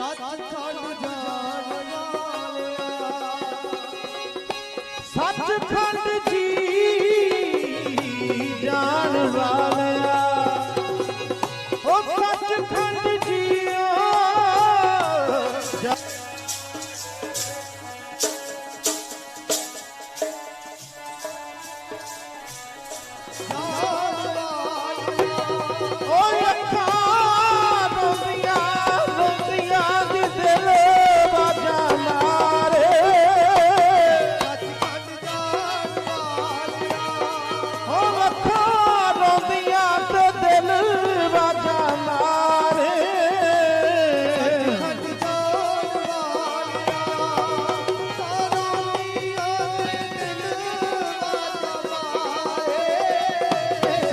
ਸੱਚਖੰਡ ਜਾਣ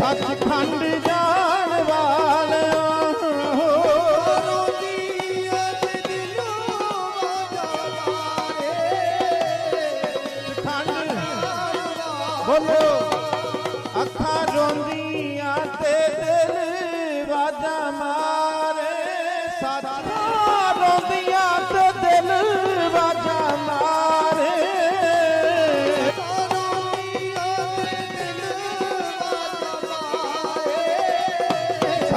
ਮਾਰੇ ਸੱਚਖੰਡ ਜਾਣ ਵਾਲਿਆ ਰੋਂਦੀਆਂ ਦੇ ਦਿਲ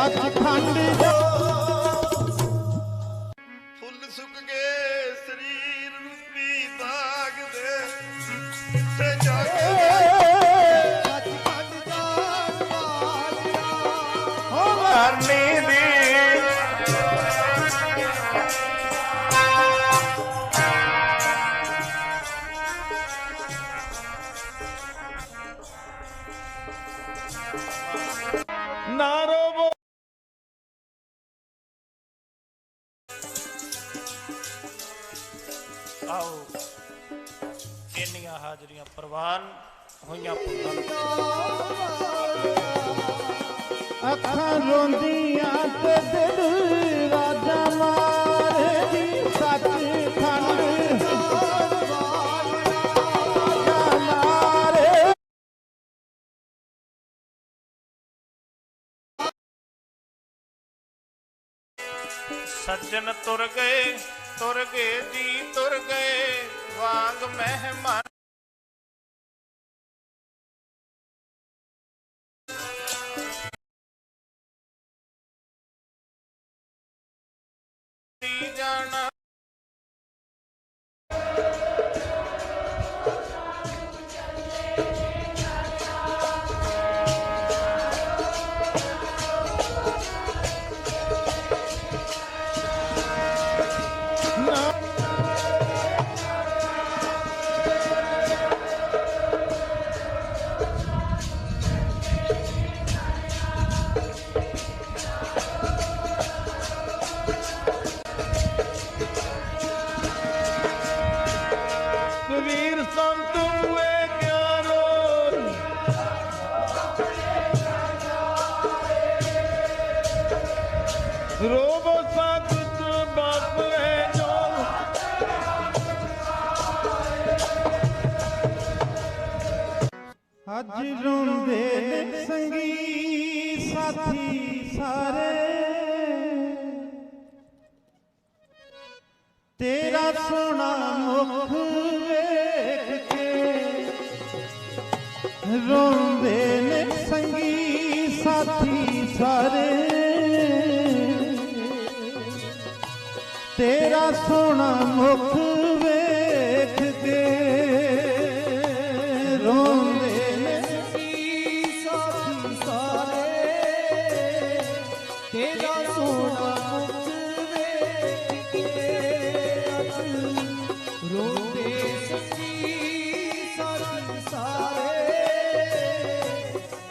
ਸੱਚਖੰਡ ਜਾ ਆਓ। ਇੰਨੀਆਂ ਹਾਜ਼ਰੀਆਂ ਪ੍ਰਵਾਨ ਹੋਈਆਂ ਪੁੱਤਾਂ ਅੱਖਾਂ ਰੋਂਦੀਆਂ ਤੇ ਦਿਲ ਵਾਜਾ ਮਾਰੇ ਜੀ ਸੱਚਖੰਡ ਵਾਜਾ ਮਾਰੇ ਸੱਜਣ ਤੁਰ ਗਏ। ਤੁਰ ਗਏ ਜੀ ਤੁਰ ਗਏ ਵਾਂਗ ਮਹਿਮਾਨ ਜਾਣਾ ਰੋਬੋ ਸਤਿ ਬਾਪਰੇ ਜੋ ਅੱਜ ਰੋਂਦੇ ਨੇ ਸੰਗੀ ਸਾਥੀ ਸਾਰੇ। ਤੇਰਾ ਸੋਹਣਾ ਮੁਖ ਵੇਖ ਕੇ ਰੋਂਦੇ ਨੇ ਤੇਰਾ ਸੋਹਣਾ ਮੁਖ ਵੇਖ ਕੇ ਰੋਂਦੇ ਨੇ ਸਾਥੀ ਸਾਰੇ? ਤੇਰਾ ਸੋਹਣਾ ਮੁਖ ਵੇਖ ਕੇ ਅੱਜ ਰੋਂਦੇ ਸੱਚੀ ਸਾਥੀ ਸਾਰੇ?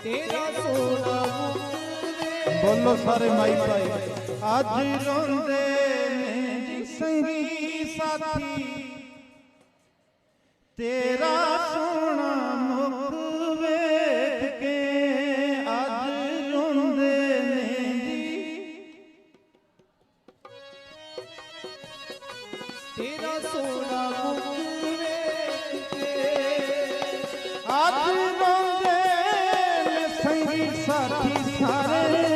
ਤੇਰਾ ਸੋਹਣਾ ਮੁਖ ਵੇਖ ਬੋਲੋ ਸਾਰੇ ਮਾਈ ਭਾਈ। ਅੱਜ ਰੋਂਦੇ ਸੰਗੀ ਸਾਥੀ, ਤੇਰਾ ਸੋਹਣਾ ਮੁਖ ਵੇਖ ਕੇ ਅੱਜ ਰੋਂਦੇ ਨੇ ਜੀ। ਤੇਰਾ ਸੋਹਣਾ ਮੁਖ ਵੇਖ ਕੇ ਅੱਜ ਰੋਂਦੇ ਨੇ ਸੰਗੀ ਸਾਥੀ ਸਾਰੇ।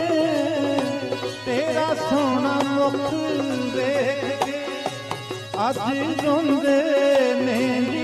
ਤੇਰਾ ਸੋਹਣਾ ਮੁਖ ਵੇਖ ਕੇ ਅੱਜ ਰੋਂਦੇ ਨੇ ਜੀ